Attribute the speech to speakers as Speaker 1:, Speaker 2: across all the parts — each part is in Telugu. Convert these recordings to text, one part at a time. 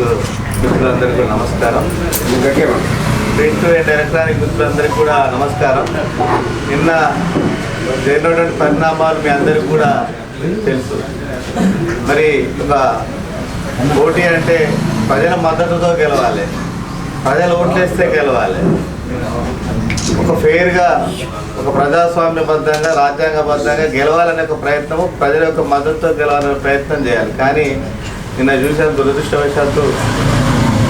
Speaker 1: మిత్రులందరికీ నమస్కారం. ప్రింట్ అండ్ ఎలక్ట్రానిక్ మిత్రులందరికీ కూడా నమస్కారం. నిన్న జరిగినటువంటి పరిణామాలు మీ అందరికీ కూడా తెలుసు. మరి ఒక పోటీ అంటే ప్రజల మద్దతుతో గెలవాలి. ప్రజలు ఓట్లేస్తే గెలవాలి. ఒక ఫెయిర్గా ఒక ప్రజాస్వామ్యబద్ధంగా రాజ్యాంగబద్ధంగా గెలవాలనే ఒక ప్రయత్నము ప్రజల యొక్క మద్దతుతో గెలవాలనే ప్రయత్నం చేయాలి. కానీ నిన్న చూసాను దురదృష్టవశాత్తు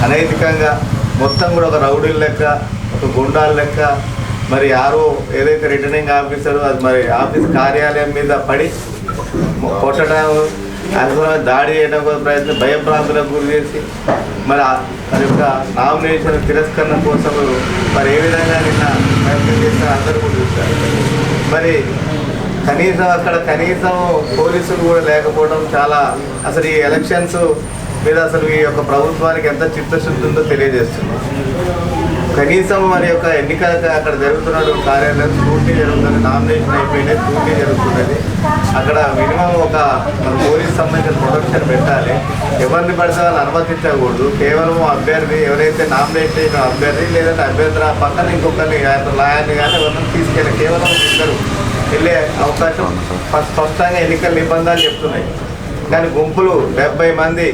Speaker 1: అనైతికంగా మొత్తం కూడా ఒక రౌడీల లెక్క ఒక గుండాల లెక్క. మరి ఆరో ఏదైతే రిటర్నింగ్ ఆఫీసర్ అది మరి ఆఫీస్ కార్యాలయం మీద పడి కొట్టడం అనుకున్న దాడి చేయడం కోసం ప్రయత్నం భయభ్రాంతులకు గురి చేసి మరి ఆ- మరి యొక్క నామినేషన్ తిరస్కరణ కోసం మరి ఏ విధంగా నిన్న ప్రయత్నం చేస్తారో అందరూ కూడా చూస్తారు మరి కనీసం అక్కడ కనీసం పోలీసులు కూడా లేకపోవడం చాలా అసలు ఈ ఎలక్షన్స్ మీద అసలు ఈ యొక్క ప్రభుత్వానికి ఎంత చిత్తశుద్ధి ఉందో తెలియజేస్తుంది. కనీసం మరి యొక్క ఎన్నికల అక్కడ జరుగుతున్నాడు కార్యాలయం స్క్రూటీ జరుగుతుంది నామినేషన్ అయిపోయినాయి స్కూటీ జరుగుతున్నది. అక్కడ మినిమం ఒక మన పోలీస్ సంబంధించిన ప్రొటెక్షన్ పెట్టాలి. ఎవరిని పడితే వాళ్ళు అనుమతించకూడదు. కేవలం అభ్యర్థి ఎవరైతే నామినేట్ చేసిన అభ్యర్థి లేదంటే అభ్యర్థి పక్కన ఇంకొకరిని ఆయన లాయర్ని కానీ ఎవరిని తీసుకెళ్ళి కేవలం ఇద్దరు వెళ్ళే అవకాశం. స్పష్టంగా ఎన్నికల నిబంధనలు చెప్తున్నాయి. కానీ గుంపులు డెబ్బై మంది.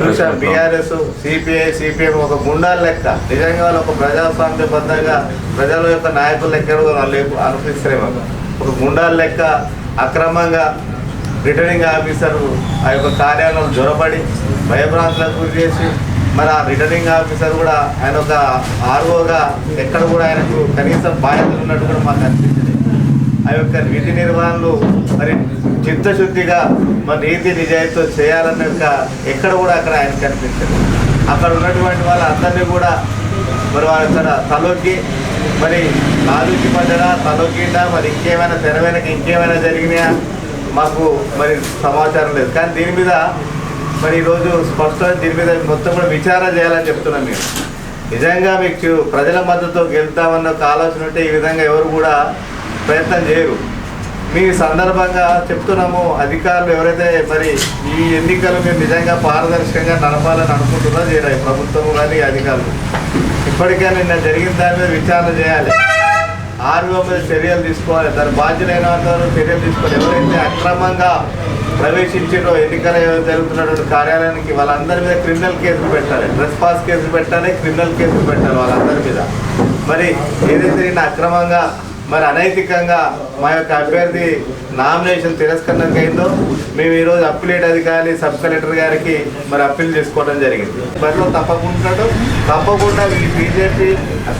Speaker 1: చూసాం బీఆర్ఎస్ సిపిఐ సిపిఎం ఒక గుండాల లెక్క. నిజంగా వాళ్ళు ఒక ప్రజాస్వామ్యబద్ధంగా ప్రజల యొక్క నాయకుల లెక్క వాళ్ళు అనిపిస్తారేమో ఒక గుండాల లెక్క అక్రమంగా రిటర్నింగ్ ఆఫీసర్ ఆ యొక్క కార్యాలయం జొరబడి భయభ్రాంతులకు గురి చేసి మరి ఆ రిటర్నింగ్ ఆఫీసర్ కూడా ఆయన ఒక ఆర్ఓగా ఎక్కడ కూడా ఆయనకు కనీసం బాధ్యతలు ఉన్నట్టు కూడా మాకు అనిపించింది ఆ యొక్క విధి నిర్వహణలు మరి చిత్తశుద్ధిగా మరి నీతి నిజాయితీతో చేయాలన్న యొక్క ఎక్కడ కూడా అక్కడ ఆయన కనిపించదు అక్కడ ఉన్నటువంటి వాళ్ళందరినీ కూడా మరి వాళ్ళ అక్కడ తలొగ్గి మరి నాలుగు పడ్డా తలొగ్గిందా మరి ఇంకేమైనా తెరవైన ఇంకేమైనా జరిగినా మాకు మరి సమాచారం లేదు. కానీ దీని మీద మరి ఈరోజు స్పష్టమైన దీని మీద మొత్తం కూడా విచారణ చేయాలని చెప్తున్నాం మీరు నిజంగా మీకు ప్రజల మద్దతు గెలుతామన్న ఒక ఆలోచన ఉంటే ఈ విధంగా ఎవరు కూడా ప్రయత్నం చేయరు. మీ సందర్భంగా చెప్తున్నాము అధికారులు ఎవరైతే మరి ఈ ఎన్నికలు మీరు నిజంగా పారదర్శకంగా నడపాలని అనుకుంటున్నా చేయాలి ప్రభుత్వం కానీ అధికారులు. ఇప్పటికే నిన్న జరిగిన దాని మీద విచారణ చేయాలి. ఆర్ఓ మీద చర్యలు తీసుకోవాలి. దాని బాధ్యులైన అందరూ చర్యలు తీసుకోవాలి. ఎవరైతే అక్రమంగా ప్రవేశించారో ఎన్నికల జరుగుతున్నటువంటి కార్యాలయానికి వాళ్ళందరి మీద క్రిమినల్ కేసులు పెట్టాలి. డ్రెస్ పాస్ కేసులు పెట్టాలి క్రిమినల్ కేసులు పెట్టాలి వాళ్ళందరి మీద. మరి ఏదైతే నిన్న అక్రమంగా మరి అనైతికంగా మా యొక్క అభ్యర్థి నామినేషన్ తిరస్కరణకు అయిందో మేము ఈరోజు అప్పిలేట్ అధికారి సబ్ కలెక్టర్ గారికి మరి అప్పీల్ చేసుకోవడం జరిగింది. బరిలో తప్పకుండా తప్పకుండా ఈ బీజేపీ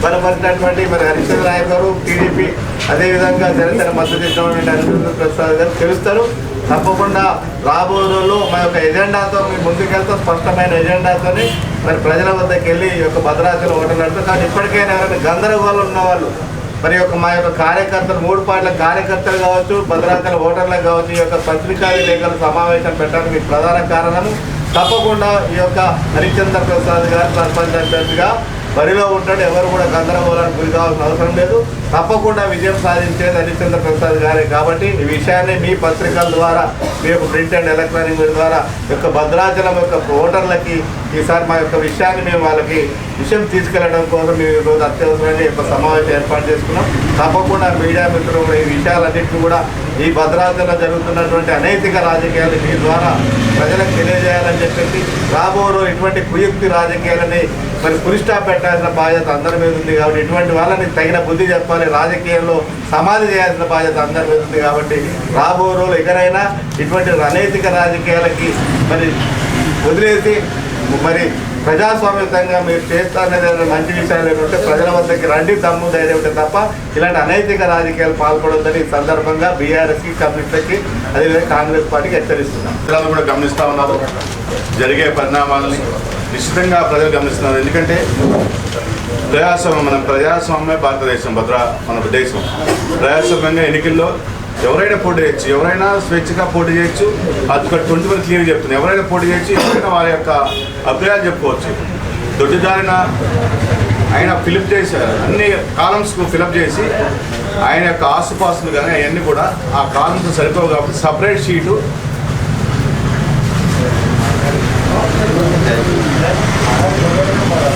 Speaker 1: బలపరిచినటువంటి మరి హరిశ్చంద్ర నాయక్ గారు టీడీపీ అదేవిధంగా జరిగిన మద్దతు ఇచ్చినటువంటి హరిశ్చంద్ర ప్రసాద్ గారు తెలుస్తారు. తప్పకుండా రాబోయే రోజుల్లో మా యొక్క ఎజెండాతో మేము ముందుకెళ్తాం స్పష్టమైన ఎజెండాతోని మరి ప్రజల వద్దకు వెళ్ళి ఈ యొక్క భద్రాచలం ఓటర్ నడుపుతాం. కానీ ఇప్పటికైనా ఎవరైనా గందరగోళం ఉన్న వాళ్ళు మరి యొక్క మా యొక్క కార్యకర్తలు మూడు పార్టీల కార్యకర్తలు కావచ్చు భద్రాచల ఓటర్లకు కావచ్చు ఈ యొక్క పత్రికా విలేకరుల సమావేశం పెట్టడానికి ప్రధాన కారణము. తప్పకుండా ఈ యొక్క హరిచంద్ర ప్రసాద్ గారు సర్పంచ్ అభ్యర్థిగా బరిలో ఉంటాడు ఎవరు కూడా గందరగోళానికి గురి కావాల్సిన అవసరం లేదు. తప్పకుండా విజయం సాధించేది హరిశ్చంద్ర ప్రసాద్ గారే కాబట్టి ఈ విషయాన్ని మీ పత్రికల ద్వారా మీ యొక్క ప్రింట్ అండ్ ఎలక్ట్రానిక్ ద్వారా యొక్క భద్రాచలం యొక్క ఓటర్లకి ఈసారి మా యొక్క విషయాన్ని మేము వాళ్ళకి విషయం తీసుకెళ్ళడం కోసం మేము ఈరోజు అత్యవసరమైన యొక్క సమావేశం ఏర్పాటు చేసుకున్నాం. తప్పకుండా మీడియా మిత్రులు కూడా ఈ విషయాలన్నింటినీ కూడా ఈ భద్రాచలం జరుగుతున్నటువంటి అనైతిక రాజకీయాలు మీ ద్వారా ప్రజలకు తెలియజేయాలని చెప్పేసి రాబోరు ఇటువంటి కుయుక్తి రాజకీయాలని మరి పురిష్టా పెట్టాల్సిన బాధ్యత అందరి మీద ఉంది కాబట్టి ఇటువంటి వాళ్ళని తగిన బుద్ధి చెప్పాలి రాజకీయాల్లో సమాధి చేయాల్సిన బాధ్యత అందరి మీద ఉంది కాబట్టి రాబో రోజులు ఎక్కడైనా ఇటువంటి అనైతిక రాజకీయాలకి మరి వదిలేసి మరి ప్రజాస్వామ్యంగా మీరు చేస్తారనేది ఏదైనా మంచి విషయాలు ఏంటంటే ప్రజల వద్దకి రండి దమ్ము ధైర్యం ఉంటే తప్ప ఇలాంటి అనైతిక రాజకీయాలు పాల్పడొద్దని ఈ సందర్భంగా బీఆర్ఎస్కి కమ్యూనిస్ట్కి అదేవిధంగా కాంగ్రెస్ పార్టీకి హెచ్చరిస్తున్నాం.
Speaker 2: ప్రజలు కూడా గమనిస్తూ ఉన్నారు. జరిగే పరిణామాలని నిశ్చితంగా ప్రజలు గమనిస్తున్నారు. ఎందుకంటే ప్రజాస్వామ్యం మన ప్రజాస్వామ్యమే భారతదేశం భద్ర మన దేశం. ప్రజాస్వామ్యంగా ఎన్నికల్లో ఎవరైనా పోటీ చేయొచ్చు. ఎవరైనా స్వేచ్ఛగా పోటీ చేయొచ్చు. అది ఒక ట్వంటీ వన్ క్లియర్ చెప్తుంది. ఎవరైనా పోటీ చేయొచ్చు ఎవరైనా వారి యొక్క అభిప్రాయాలు చెప్పుకోవచ్చు. దొడ్డిదారిన ఆయన ఫిలిప్ చేసి అన్ని కాలమ్స్కు ఫిలప్ చేసి ఆయన యొక్క ఆసుపాసులు కానీ అవన్నీ కూడా ఆ కాలమ్స్ సరిపోవు కాబట్టి సపరేట్ షీటు.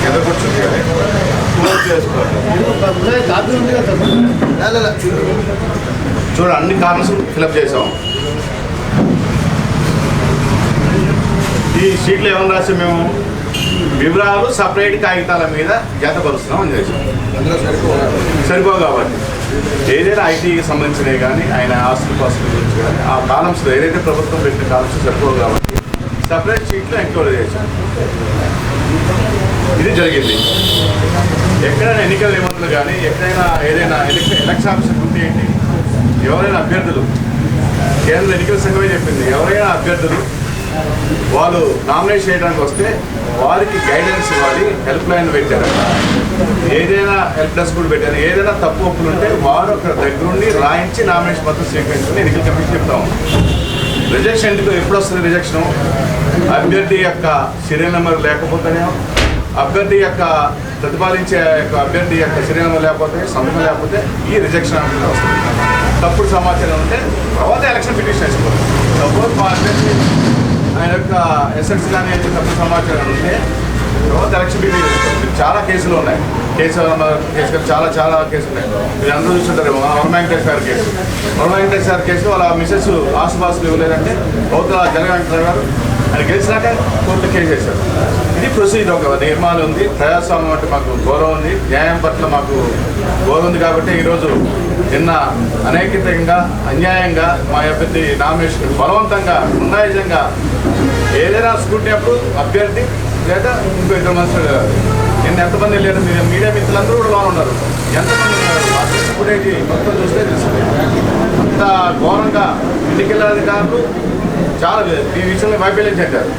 Speaker 2: ఎదుర్కొచ్చుంది చేసుకోవాలి చూడ అన్ని కారణస్ ఫిలప్ చేసాం. ఈ షీట్లో ఏమన్నా రాసి మేము వివరాలు సపరేట్ కాగితాల మీద జతపరుస్తున్నాం అని చేసాం. సరిపోవు కాబట్టి. ఏదైనా ఐటీకి సంబంధించినవి కానీ ఆయన ఆస్తుల పాస్తుల గురించి కానీ ఆ కాలమ్స్లో ఏదైతే ప్రభుత్వం పెట్టిన కాలమ్స్ సరిపోవు కాబట్టి సపరేట్ షీట్లో ఎంక్వైరీ చేశాం ఇది జరిగింది. ఎక్కడైనా ఎన్నికల నిబంధనలు కానీ ఎక్కడైనా ఏదైనా ఎలక్షన్ ఎలక్షన్ ఆఫీసర్ ఉంటే ఏంటి? ఎవరైనా అభ్యర్థులు కేంద్ర ఎన్నికల సంఘమే చెప్పింది? ఎవరైనా అభ్యర్థులు వాళ్ళు నామినేట్ చేయడానికి వస్తే వారికి గైడెన్స్ ఇవ్వాలి హెల్ప్ లైన్ పెట్టారు ఏదైనా హెల్ప్ డెస్క్ కూడా పెట్టారు. ఏదైనా తప్పు ఒప్పులు ఉంటే వారు ఒక దగ్గరుండి రాయించి నామినేషన్ పత్రం స్వీకరించుకుని ఎన్నికల కమిషన్ చెప్తాం. రిజెక్షన్ ఎందుకు? ఎప్పుడు వస్తుంది రిజెక్షన్ అభ్యర్థి యొక్క సీరియల్ నెంబర్ లేకపోతేనే అభ్యర్థి యొక్క ప్రతిపాదించే యొక్క అభ్యర్థి యొక్క శరీరం లేకపోతే సమయం లేకపోతే ఈ రిజెక్షన్ అనేది వస్తుంది. తప్పుడు సమాచారం ఉంటే తర్వాత ఎలక్షన్ పిటిషన్ వేసుకోవాలి. సపోజ్ మా అభ్యర్థి ఆయన యొక్క ఎస్ఎల్సీ కానీ అయితే తప్పుడు సమాచారం ఉంటే తర్వాత ఎలక్షన్ పిటిషన్ చాలా కేసులు ఉన్నాయి. కేసు కేసు చాలా చాలా కేసులు ఉన్నాయి. మీరు అందరూ చూస్తుంటారు వరమ వెంకటేష్ గారి కేసు. వరమ వెంకటేష్ గారి కేసు వాళ్ళ మిసెస్ ఆసుపాసులు ఇవ్వలేదంటే అవతల జగన్ వెంకటరావు గారు ఆయన గెలిచినాక కోర్టు కేసు వేశారు. ఇది ప్రొసీజర్ ఒక నియమాలు ఉంది. ప్రజాస్వామ్యం అంటే మాకు గౌరవం ఉంది. న్యాయం పట్ల మాకు గౌరవం ఉంది కాబట్టి ఈరోజు నిన్న అనేకితంగా అన్యాయంగా మా అభ్యర్థి నామినేషన్ బలవంతంగా ఉండాయిజంగా ఏదైనా స్కూటీ అప్పుడు అభ్యర్థి లేదా ఇంకో ఇద్దరు మనుషులు నిన్న ఎంతమంది వెళ్ళారు? మీడియా మిత్రులందరూ కూడా లోన్ ఉన్నారు. ఎంతమంది ఉన్నారు? మొత్తం చూస్తే తెలుస్తుంది. అంత ఘోరంగా ఎన్నికల అధికారులు చాలా ఈ విషయంలో వైఫల్యం చెందారు.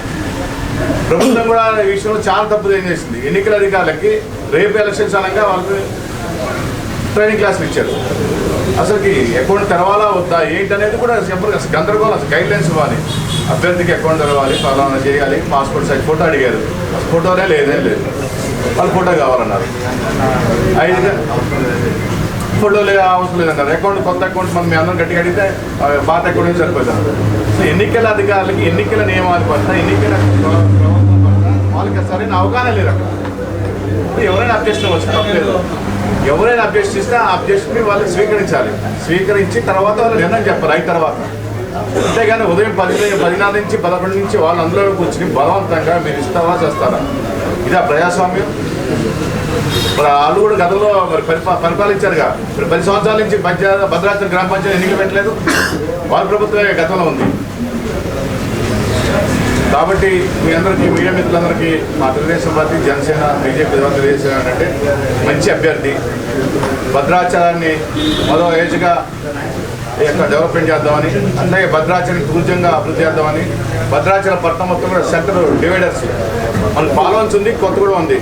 Speaker 2: ప్రభుత్వం కూడా ఈ విషయంలో చాలా తప్పు చేసింది. ఎన్నికల అధికారులకి రేపు ఎలక్షన్స్ అనగా వాళ్ళకి ట్రైనింగ్ క్లాసులు ఇచ్చారు. అసలుకి అకౌంట్ తెరవాలా వద్దా ఏంటనేది కూడా సింపుల్ అసలు గందరగోళం అసలు గైడ్ లైన్స్ ఇవ్వాలి. అభ్యర్థికి అకౌంట్ తెరవాలి ఫలానా చేయాలి పాస్పోర్ట్ సైజ్ ఫోటో అడిగారు. అసలు ఫోటోనే లేదే లేదు. వాళ్ళు ఫోటో కావాలన్నారు. ఐదు ఫోటో లేదు అవసరం లేదన్నారు. అకౌంట్ కొత్త అకౌంట్ మనం మీ అందరం గట్టిగా అడిగితే పాత అకౌంట్ నుంచి సరిపోతుంది సో ఎన్నికల అధికారులకి ఎన్నికల నియమాలు పట్ల ఎన్నికల వాళ్ళకి సరైన అవగాహన లేదు అక్కడ. ఎవరైనా అబ్జెక్షన్ వచ్చి తప్పలేదు ఎవరైనా అబ్జెక్షన్ చేస్తే ఆ అబ్జెక్షన్ వాళ్ళు స్వీకరించాలి. స్వీకరించి తర్వాత వాళ్ళు నిర్ణయం చెప్పాలి అయిన తర్వాత. అంతేగాని ఉదయం పది పదిన్నర నుంచి పదకొండు నుంచి వాళ్ళు అందులో కూర్చుని బలవంతంగా మీరు ఇస్తారా చేస్తారా? ఇదా ప్రజాస్వామ్యం? మరి వాళ్ళు కూడా గతంలో మరి పరిపా పరిపాలించారుగా. మరి పది సంవత్సరాల నుంచి పంచాయత్ భద్రాచలం గ్రామ పంచాయతీ ఎన్నికలు పెట్టలేదు. వాళ్ళ ప్రభుత్వమే గతంలో ఉంది. కాబట్టి మీ అందరికీ మీడియా మిత్రులందరికీ మా తెలుగుదేశం పార్టీ జనసేన బీజేపీ ద్వారా తెలియజేసేది ఏంటంటే మంచి అభ్యర్థి. భద్రాచలాన్ని మరో ఏజ్గా యొక్క డెవలప్మెంట్ చేద్దామని అలాగే భద్రాచలం పూజ్యంగా అభివృద్ధి చేద్దామని భద్రాచల పట్టణం మొత్తం కూడా సెంటర్ డివైడర్స్ మన పాలవంచి ఉంది కొత్త కూడా ఉంది.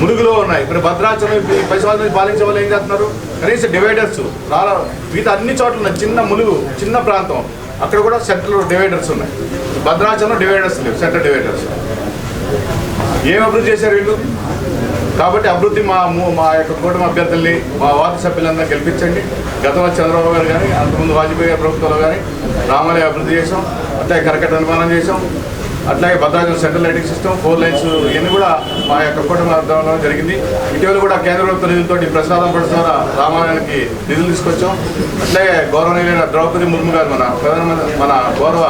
Speaker 2: మురుగులో ఉన్నాయి. ఇప్పుడు భద్రాచలం ఈ నుంచి పాలించే వాళ్ళు ఏం చేస్తున్నారు? కనీసం డివైడర్స్ చాలా మిగతా అన్ని చోట్ల చిన్న ములుగు చిన్న ప్రాంతం. అక్కడ కూడా సెంటర్ డివైడర్స్ ఉన్నాయి. భద్రాచలం డివైడర్స్ లేవు సెంటర్ డివైడర్స్. ఏం అభివృద్ధి చేశారు వీళ్ళు? కాబట్టి అభివృద్ధి మా మా యొక్క కూటమి అభ్యర్థుల్ని మా వార్డు సభ్యులందరూ గెలిపించండి. గతంలో చంద్రబాబు గారు కానీ అంతకుముందు వాజ్పేయి గారి ప్రభుత్వంలో కానీ రామాలయ అభివృద్ధి చేసాం అంటే కరకట్ట నిర్మాణం చేసాం అట్లాగే Bhadrachalam central lighting system four lines ఇవన్నీ కూడా మా యొక్క కూటమి అర్థంలో జరిగింది. ఇటీవల కూడా కేంద్ర ప్రభుత్వ నిధులతో ప్రసాదం పడ ద్వారా రామాయణానికి నిధులు తీసుకొచ్చాం. అట్లాగే గౌరవనీయులైన ద్రౌపది ముర్ము గారు మన ప్రధానమంత్రి మన గౌరవ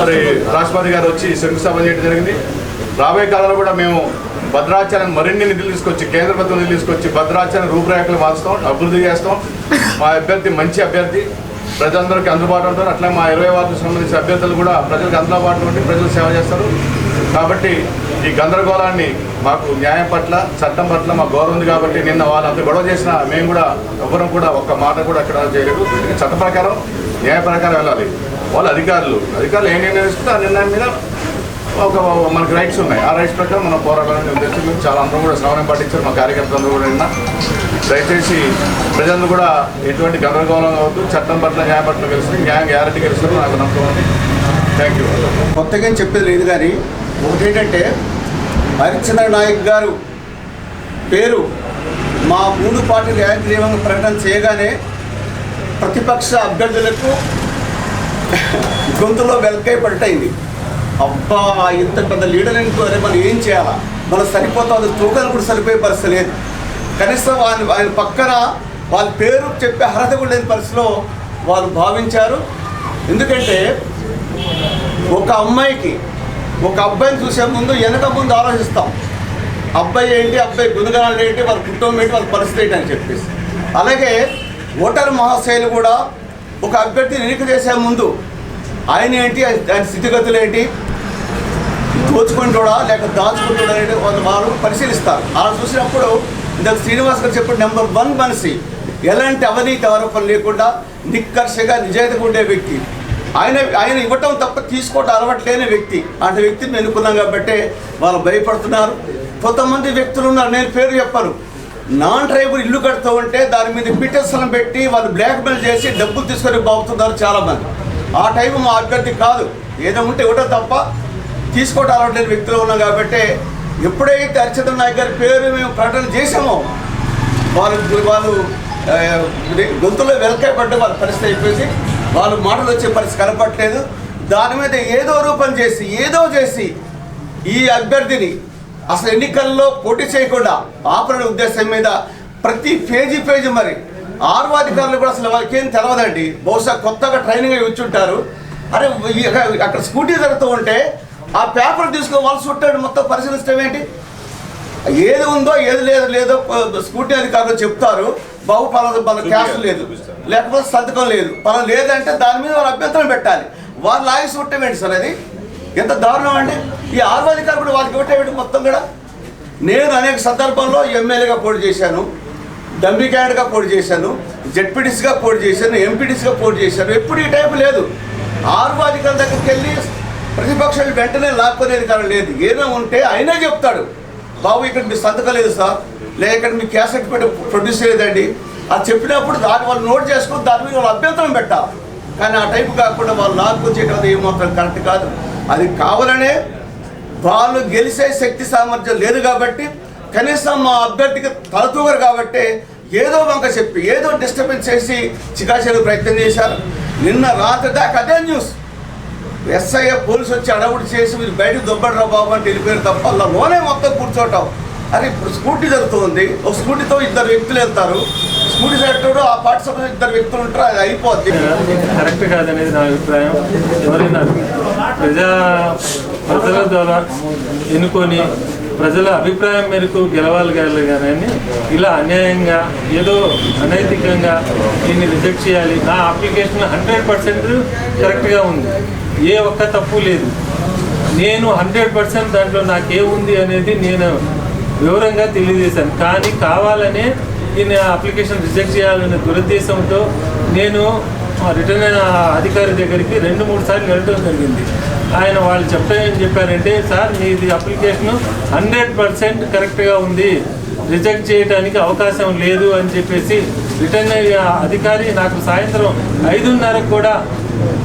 Speaker 2: మరి రాష్ట్రపతి గారు వచ్చి శంకుస్థాపన చేయడం జరిగింది. రాబోయే కాలంలో కూడా మేము భద్రాచలం మరిన్ని నిధులు తీసుకొచ్చి కేంద్ర ప్రభుత్వం నిధులు తీసుకొచ్చి భద్రాచలం రూపురేఖలు మార్చుతాం అభివృద్ధి చేస్తాం. మా అభ్యర్థి మంచి అభ్యర్థి. ప్రజలందరికీ అందుబాటులో ఉంటారు. అట్లా మా ఇరవై వార్డుకు సంబంధించిన అభ్యర్థులు కూడా ప్రజలకు అందుబాటులో ఉండి ప్రజలు సేవ చేస్తారు. కాబట్టి ఈ గందరగోళాన్ని మాకు న్యాయం పట్ల చట్టం పట్ల మాకు గౌరవం ఉంది కాబట్టి నిన్న వాళ్ళంతా గొడవ చేసిన మేము కూడా ఎవరం కూడా ఒక్క మాట కూడా అక్కడ చేయలేదు. చట్ట ప్రకారం న్యాయ ప్రకారం వెళ్ళాలి. వాళ్ళు అధికారులు అధికారులు ఏం నిర్ణయం తీసుకుంటే ఆ నిర్ణయం మీద ఒక మనకు రైట్స్ ఉన్నాయి. ఆ రైట్స్ ప్రకారం మనం పోరాడాలని ఉద్దేశం చాలా అందరం కూడా శ్రవణం పాటించారు. మా కార్యకర్తలందరూ కూడా నిన్న దయచేసి ప్రజలను కూడా ఎటువంటి గందరగోళం కావద్దు చట్టం పట్ల న్యాయ పట్ల కలిసి న్యాయం గ్యారంటీ కలిసి నాకు నమ్మకం ఉంది. Thank you.
Speaker 3: కొత్తగా చెప్పేది లేదు కానీ ఒకటి ఏంటంటే హరిచంద్ర నాయక్ గారు పేరు మా మూడు పార్టీలు ఏకగ్రీవంగా ప్రకటన చేయగానే ప్రతిపక్ష అభ్యర్థులకు గొంతులో వెల్కై పడటైంది అబ్బా ఇంత పెద్ద లీడర్ అనుకోరే మనం ఏం చేయాలా? మనం సరిపోతాం తూకాలు కూడా సరిపోయే పరిస్థితి లేదు. కనీసం ఆయన ఆయన పక్కన వాళ్ళ పేరు చెప్పే అర్హత కూడా లేని పరిస్థితిలో వాళ్ళు భావించారు. ఎందుకంటే ఒక అమ్మాయికి ఒక అబ్బాయిని చూసే ముందు వెనక ముందు ఆలోచిస్తాం. అబ్బాయి ఏంటి అబ్బాయి గుణగణాలు ఏంటి వాళ్ళ కుటుంబం ఏంటి వాళ్ళ పరిస్థితి ఏంటి అని చెప్పేసి. అలాగే ఓటర్ మహాశయులు కూడా ఒక అభ్యర్థిని ఎన్నిక చేసే ముందు ఆయన ఏంటి ఆయన స్థితిగతులు ఏంటి దోచుకుంటాడా లేక దాచుకుంటాడా అనేది వాళ్ళు వారు పరిశీలిస్తారు. అలా చూసినప్పుడు ఇందాక శ్రీనివాస్ గారు చెప్పిన నెంబర్ వన్ మనిషి ఎలాంటి అవినీతి ఆరోపణలు లేకుండా నిక్కర్షగా నిజాయితీగా ఉండే వ్యక్తి. ఆయన ఆయన ఇవ్వటం తప్ప తీసుకోవటం అలవాటు లేని వ్యక్తి. అంటే వ్యక్తిని ఎన్నుకున్నాం కాబట్టి వాళ్ళు భయపడుతున్నారు. కొంతమంది వ్యక్తులు ఉన్నారు నేను పేరు చెప్పరు నాన్ డ్రైవర్ ఇల్లు కడుతూ ఉంటే దాని మీద పిటిషన్లు పెట్టి వాళ్ళు బ్లాక్మెయిల్ చేసి డబ్బులు తీసుకొని బాగుతున్నారు చాలామంది. ఆ టైం మా అభ్యర్థి కాదు. ఏదో ఉంటే ఇవ్వటం తప్ప తీసుకోవడం అలవాటు లేని వ్యక్తులు ఉన్నాం కాబట్టి ఎప్పుడైతే హరిచంద్ర నాయక్ గారి పేరు మేము ప్రకటన చేసామో వాళ్ళు వాళ్ళు గొంతులో గొంతులో వెలకాయపడ్డ వాళ్ళ పరిస్థితి అయిపోయింది. వాళ్ళు మాటలు వచ్చే పరిస్థితి కనపట్లేదు దాని మీద ఏదో రూపం చేసి ఏదో చేసి ఈ అభ్యర్థిని అసలు ఎన్నికల్లో పోటీ చేయకుండా ఆపరణ ఉద్దేశం మీద ప్రతి పేజీ పేజీ మరి ఆరు అధికారులు కూడా అసలు వాళ్ళకి ఏం తెలవదండి. బహుశా కొత్తగా ట్రైనింగ్ అయి వచ్చుంటారు అరే అక్కడ స్కూటీ జరుగుతూ ఉంటే ఆ పేపర్ తీసుకొని వాళ్ళు చుట్టాడు మొత్తం పరిశీలించడం ఏంటి? ఏది ఉందో ఏది లేదు లేదో స్కూటీ అధికారులు చెప్తారు. బాబు పలానా మన క్యాష్ లేదు. లేకపోతే సంతకం లేదు. పలానా లేదంటే దాని మీద వాళ్ళు అభ్యంతరం పెట్టాలి. వాళ్ళు లాగి చుట్టం ఏంటి సార్ అది? ఎంత దారుణం అండి. ఈ ఆరు అధికారులు కూడా వాళ్ళకి ఇవ్వటం మొత్తం కూడా? నేను అనేక సందర్భాల్లో ఎమ్మెల్యేగా పోటీ చేశాను. డమ్మీ క్యాండిడేట్గా పోటీ చేశాను. జెడ్పీటీసీగా పోటీ చేశాను. ఎంపీటీసీగా పోటీ చేశాను. ఎప్పుడు ఈ టైపు లేదు. ఆరు అధికారుల దగ్గరికి వెళ్ళి ప్రతిపక్షాలు వెంటనే లాక్కునేది కానీ లేదు. ఏదో ఉంటే అయినా చెప్తాడు. బాబు ఇక్కడ మీ సంతకం లేదు సార్. లేక ఇక్కడ మీ క్యాసెట్ పెట్టి ప్రొడ్యూస్ చేయదండి అది చెప్పినప్పుడు దాన్ని వాళ్ళు నోట్ చేసుకుని దాని మీద వాళ్ళు అభ్యంతరం పెట్టాలి. కానీ ఆ టైపు కాకుండా వాళ్ళు లాక్కు చేయడం ఏమాత్రం కరెక్ట్ కాదు. అది కావాలనే వాళ్ళు గెలిచే శక్తి సామర్థ్యం లేదు కాబట్టి కనీసం మా అభ్యర్థికి తలతూగరు కాబట్టి ఏదో వంక చెప్పి ఏదో డిస్టర్బెన్స్ చేసి చికాచేరు ప్రయత్నం చేశారు. నిన్న రాత్రి దాకా అదే న్యూస్. ఎస్ఐ పోలీసు వచ్చి అడవుడు చేసి మీరు బయటకు దొబ్బడరా బాబు అంటే వెళ్ళిపోయారు తప్ప అలా లోనే మొత్తం కూర్చోవటం. అరే ఇప్పుడు స్కూటీ జరుగుతుంది. ఒక స్కూటీతో ఇద్దరు వ్యక్తులు వెళ్తారు. స్కూటీ సెక్టర్ ఆ పార్టిసిపేట్ ఇద్దరు వ్యక్తులు ఉంటారు. అది అయిపోద్ది.
Speaker 4: కరెక్ట్ కాదనేది నా అభిప్రాయం. ఎవరైనా ప్రజా ప్రజల ద్వారా ఎన్నుకొని ప్రజల అభిప్రాయం మేరకు గెలవాలి కానీ ఇలా అన్యాయంగా ఏదో అనైతికంగా దీన్ని రిజెక్ట్ చేయాలి. నా అప్లికేషన్ హండ్రెడ్ పర్సెంట్ కరెక్ట్గా ఉంది. ఏ ఒక్క తప్పు లేదు. నేను హండ్రెడ్ పర్సెంట్ దాంట్లో నాకేముంది అనేది నేను వివరంగా తెలియజేశాను. కానీ కావాలనే దీన్ని అప్లికేషన్ రిజెక్ట్ చేయాలనే దురుద్దేశంతో నేను రిటర్న్ అధికారి దగ్గరికి రెండు మూడు సార్లు వెళ్ళడం జరిగింది. ఆయన వాళ్ళు చెప్పడం ఏం చెప్పారంటే సార్ మీది అప్లికేషన్ హండ్రెడ్ పర్సెంట్ కరెక్ట్గా ఉంది. రిజెక్ట్ చేయడానికి అవకాశం లేదు అని చెప్పేసి రిటర్న్ అధికారి నాకు సాయంత్రం ఐదున్నరకు కూడా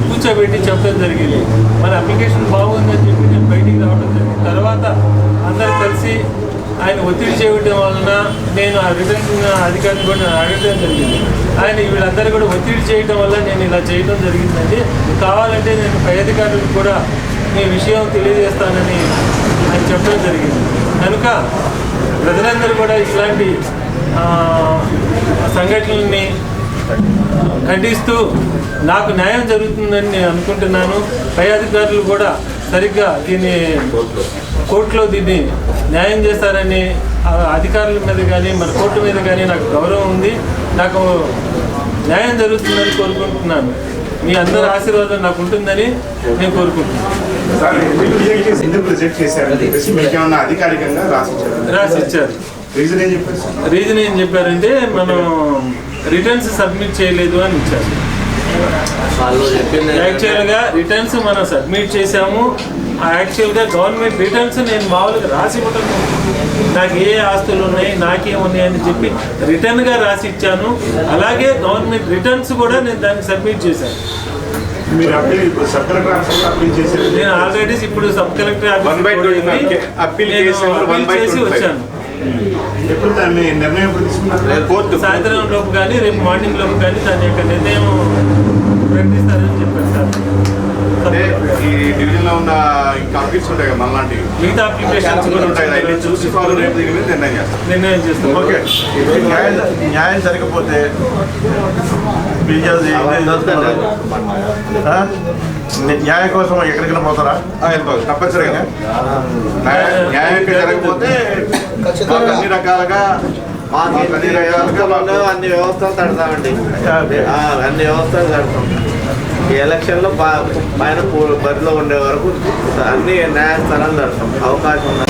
Speaker 4: కూర్చోబెట్టి చెప్పడం జరిగింది. మన అప్లికేషన్ బాగుందని చెప్పి నేను బయటికి రావడం జరిగింది. తర్వాత అందరు కలిసి ఆయన ఒత్తిడి చేయడం వలన నేను ఆ రిటర్న్ అధికారిని కూడా అడగడం జరిగింది. ఆయన వీళ్ళందరూ కూడా ఒత్తిడి చేయడం వల్ల నేను ఇలా చేయడం జరిగిందండి. కావాలంటే నేను పై అధికారులకు కూడా ఈ విషయం తెలియజేస్తానని ఆయన చెప్పడం జరిగింది. కనుక ప్రజలందరూ కూడా ఇట్లాంటి సంఘటనల్ని ఖండిస్తూ నాకు న్యాయం జరుగుతుందని నేను అనుకుంటున్నాను. పై అధికారులు కూడా సరిగ్గా దీన్ని కోర్టులో దీన్ని న్యాయం చేస్తారని అధికారుల మీద కానీ మన కోర్టు మీద కానీ నాకు గౌరవం ఉంది. నాకు న్యాయం జరుగుతుందని కోరుకుంటున్నాను. మీ అందరి ఆశీర్వాదం నాకు ఉంటుందని నేను కోరుకుంటున్నాను.
Speaker 2: అధికారికంగా రాసిచ్చారు? రీజన్ ఏం
Speaker 4: చెప్పారంటే మనం రిటర్న్స్ సబ్మిట్ చేయలేదు అని ఇచ్చారు.
Speaker 1: వాళ్ళు చెప్పింది
Speaker 4: యాక్చువల్గా రిటర్న్స్ మనం సబ్మిట్ చేశాము. ఆ యాక్చువల్గా గవర్నమెంట్ రిటర్న్స్ నేను మామూలుగా రాసి ఇవ్వటం నాకు ఏ ఆస్తులు ఉన్నాయి నాకేమున్నాయి అని చెప్పి రిటర్న్గా రాసి ఇచ్చాను. అలాగే గవర్నమెంట్ రిటర్న్స్ కూడా నేను దాన్ని సబ్మిట్ చేశాను.
Speaker 2: మీరు అప్పీల్ ఇప్పుడు సబ్ కలెక్టర్ ఆఫీస్లో అప్పీల్ చేశారు.
Speaker 4: నేను ఆల్రెడీ ఇప్పుడు సబ్ కలెక్టర్
Speaker 2: by
Speaker 4: చేసి. వచ్చాను.
Speaker 2: ఎప్పుడు దాన్ని నిర్ణయం ఎప్పుడు తీసుకున్నారు? కోర్టు
Speaker 4: సాయంత్రం లోపు కానీ రేపు మార్నింగ్ లోపు కానీ దాని యొక్క నిర్ణయం ప్రకటిస్తారని చెప్పారు సార్.
Speaker 2: అంటే ఈ ఉన్న ఇంకా అప్డేట్స్ ఉంటాయి కదా మనలాంటివి
Speaker 4: మిగతా అప్లికేషన్స్
Speaker 2: కూడా ఉంటాయి కదా ఇవి చూసి రేపు నిర్ణయం చేస్తారు.
Speaker 4: నిర్ణయం చేస్తాం
Speaker 1: ఓకే. న్యాయం న్యాయం జరగకపోతే న్యాయం కోసం ఎక్కడికైనా పోతారా?
Speaker 2: తప్పనిసరిగా. న్యాయ- జరగకపోతే అన్ని రకాలుగా
Speaker 1: మాకు
Speaker 2: అన్ని మాకు
Speaker 1: అన్ని వ్యవస్థలు తడతామండి. అన్ని వ్యవస్థలు తడతాం. ఈ ఎలక్షన్లో పైన బరిలో ఉండే వరకు అన్ని న్యాయస్థానాలు తడతాం. అవకాశం ఉంది